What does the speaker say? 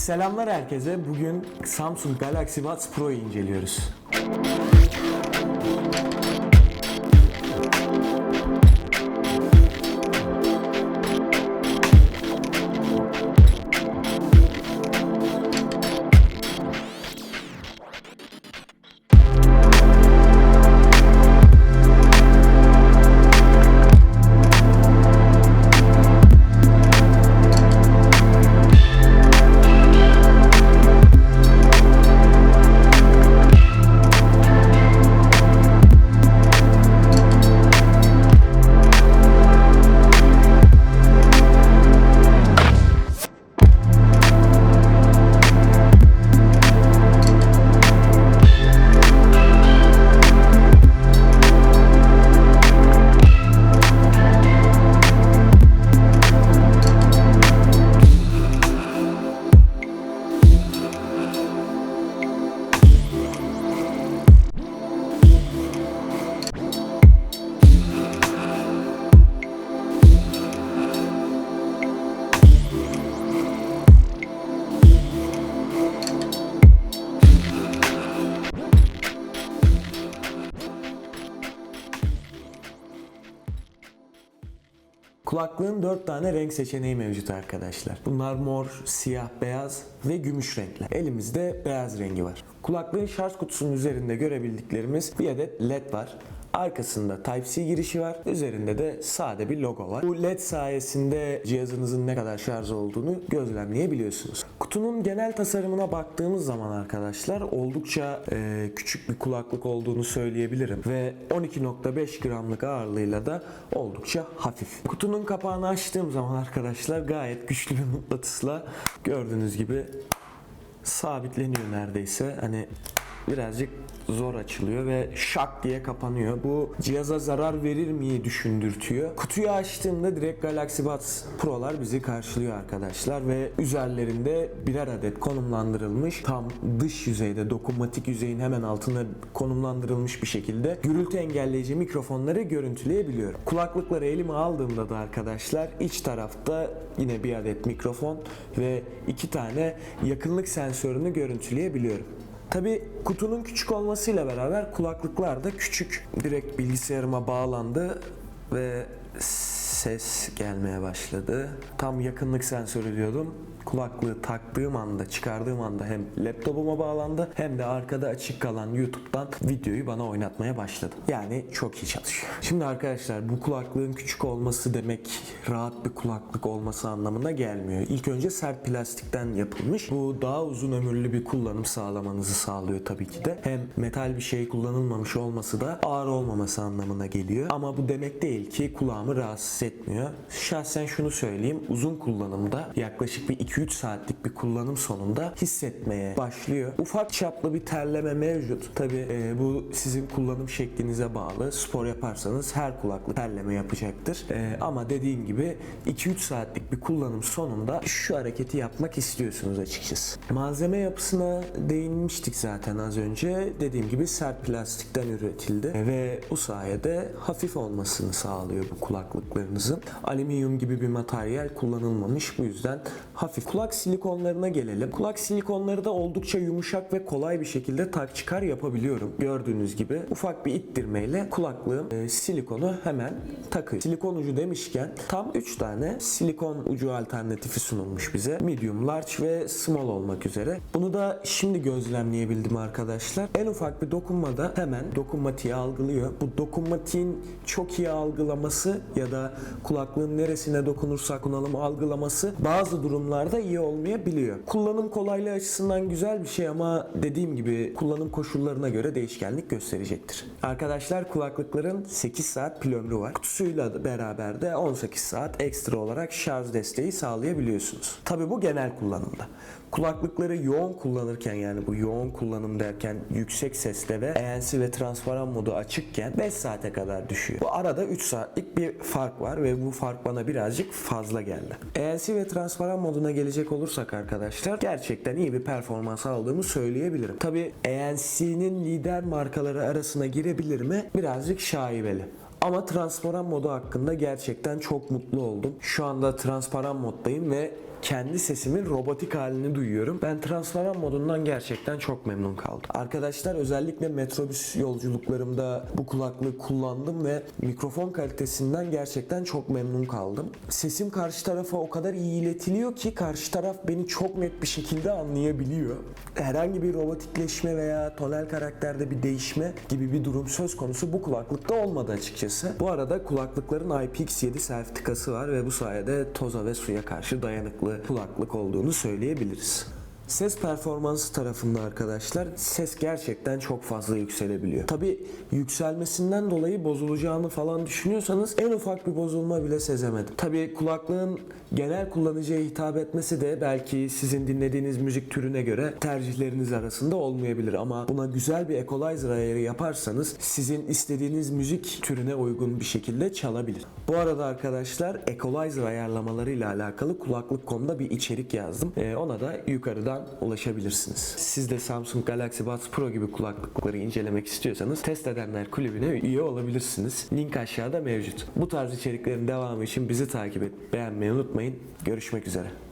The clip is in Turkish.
Selamlar herkese. Bugün Samsung Galaxy Buds Pro'yu inceliyoruz. Kulaklığın 4 tane renk seçeneği mevcut arkadaşlar. Bunlar mor, siyah, beyaz ve gümüş renkler. Elimizde beyaz rengi var. Kulaklığın şarj kutusunun üzerinde görebildiklerimiz bir adet led var. Arkasında Type-C girişi var. Üzerinde de sade bir logo var. Bu led sayesinde cihazınızın ne kadar şarj olduğunu gözlemleyebiliyorsunuz. Kutunun genel tasarımına baktığımız zaman arkadaşlar oldukça e, küçük bir kulaklık olduğunu söyleyebilirim. Ve 12.5 gramlık ağırlığıyla da oldukça hafif. Kutunun kapağını açtığım zaman arkadaşlar gayet güçlü bir mıknatısla gördüğünüz gibi sabitleniyor neredeyse. Hani birazcık zor açılıyor ve şak diye kapanıyor. Bu cihaza zarar verir miyi düşündürtüyor. Kutuyu açtığımda direkt Galaxy Buds Pro'lar bizi karşılıyor arkadaşlar ve üzerlerinde birer adet konumlandırılmış tam dış yüzeyde dokunmatik yüzeyin hemen altında konumlandırılmış bir şekilde gürültü engelleyici mikrofonları görüntüleyebiliyorum. Kulaklıkları elime aldığımda da arkadaşlar iç tarafta yine bir adet mikrofon ve iki tane yakınlık sensörünü görüntüleyebiliyorum. Tabi kutunun küçük olmasıyla beraber kulaklıklar da küçük. Direkt bilgisayarıma bağlandı ve ses gelmeye başladı. Tam yakınlık sensörü diyordum. Kulaklığı taktığım anda, çıkardığım anda hem laptopuma bağlandı hem de arkada açık kalan YouTube'dan videoyu bana oynatmaya başladı. Yani çok iyi çalışıyor. Şimdi arkadaşlar bu kulaklığın küçük olması demek rahat bir kulaklık olması anlamına gelmiyor. İlk önce sert plastikten yapılmış. Bu daha uzun ömürlü bir kullanım sağlamanızı sağlıyor tabii ki de. Hem metal bir şey kullanılmamış olması da ağır olmaması anlamına geliyor. Ama bu demek değil ki kulağımı rahatsız etmiyor. Şahsen şunu söyleyeyim. Uzun kullanımda yaklaşık bir 2-3 saatlik bir kullanım sonunda hissetmeye başlıyor. Ufak çaplı bir terleme mevcut. Tabii e, bu sizin kullanım şeklinize bağlı. Spor yaparsanız her kulaklık terleme yapacaktır. E, ama dediğim gibi 2-3 saatlik bir kullanım sonunda şu hareketi yapmak istiyorsunuz açıkçası. Malzeme yapısına değinmiştik zaten az önce. Dediğim gibi sert plastikten üretildi ve bu sayede hafif olmasını sağlıyor bu kulaklıklarınızın. Alüminyum gibi bir materyal kullanılmamış. Bu yüzden hafif. Kulak silikonlarına gelelim. Kulak silikonları da oldukça yumuşak ve kolay bir şekilde tak çıkar yapabiliyorum. Gördüğünüz gibi ufak bir ittirmeyle kulaklığım e, silikonu hemen takıyor. Silikon ucu demişken tam 3 tane silikon ucu alternatifi sunulmuş bize. Medium, large ve small olmak üzere. Bunu da şimdi gözlemleyebildim arkadaşlar. En ufak bir dokunmada hemen dokunmatiği algılıyor. Bu dokunmatiğin çok iyi algılaması ya da kulaklığın neresine dokunursak bunalım algılaması bazı durumlarda iyi olmayabiliyor. Kullanım kolaylığı açısından güzel bir şey ama dediğim gibi kullanım koşullarına göre değişkenlik gösterecektir. Arkadaşlar kulaklıkların 8 saat pil ömrü var. Kutusuyla beraber de 18 saat ekstra olarak şarj desteği sağlayabiliyorsunuz. Tabi bu genel kullanımda. Kulaklıkları yoğun kullanırken yani bu yoğun kullanım derken yüksek sesle ve ANC ve transparan modu açıkken 5 saate kadar düşüyor. Bu arada 3 saatlik bir fark var ve bu fark bana birazcık fazla geldi. ANC ve transparan moduna gelecek olursak arkadaşlar gerçekten iyi bir performans aldığımı söyleyebilirim. Tabi ANC'nin lider markaları arasına girebilir mi? Birazcık şaibeli. Ama transparan modu hakkında gerçekten çok mutlu oldum. Şu anda transparan moddayım ve kendi sesimin robotik halini duyuyorum. Ben transparan modundan gerçekten çok memnun kaldım. Arkadaşlar özellikle metrobüs yolculuklarımda bu kulaklığı kullandım ve mikrofon kalitesinden gerçekten çok memnun kaldım. Sesim karşı tarafa o kadar iyi iletiliyor ki karşı taraf beni çok net bir şekilde anlayabiliyor. Herhangi bir robotikleşme veya tonel karakterde bir değişme gibi bir durum söz konusu bu kulaklıkta olmadı açıkçası. Bu arada kulaklıkların IPX7 sertifikası var ve bu sayede toza ve suya karşı dayanıklı kulaklık olduğunu söyleyebiliriz. Ses performansı tarafında arkadaşlar ses gerçekten çok fazla yükselebiliyor. Tabi yükselmesinden dolayı bozulacağını falan düşünüyorsanız en ufak bir bozulma bile sezemedim. Tabi kulaklığın genel kullanıcıya hitap etmesi de belki sizin dinlediğiniz müzik türüne göre tercihleriniz arasında olmayabilir ama buna güzel bir equalizer ayarı yaparsanız sizin istediğiniz müzik türüne uygun bir şekilde çalabilir. Bu arada arkadaşlar equalizer ayarlamalarıyla alakalı kulaklık.com'da bir içerik yazdım. Ee, ona da yukarıdan ulaşabilirsiniz. Siz de Samsung Galaxy Buds Pro gibi kulaklıkları incelemek istiyorsanız Test Edenler Kulübü'ne üye olabilirsiniz. Link aşağıda mevcut. Bu tarz içeriklerin devamı için bizi takip et, beğenmeyi unutmayın. Görüşmek üzere.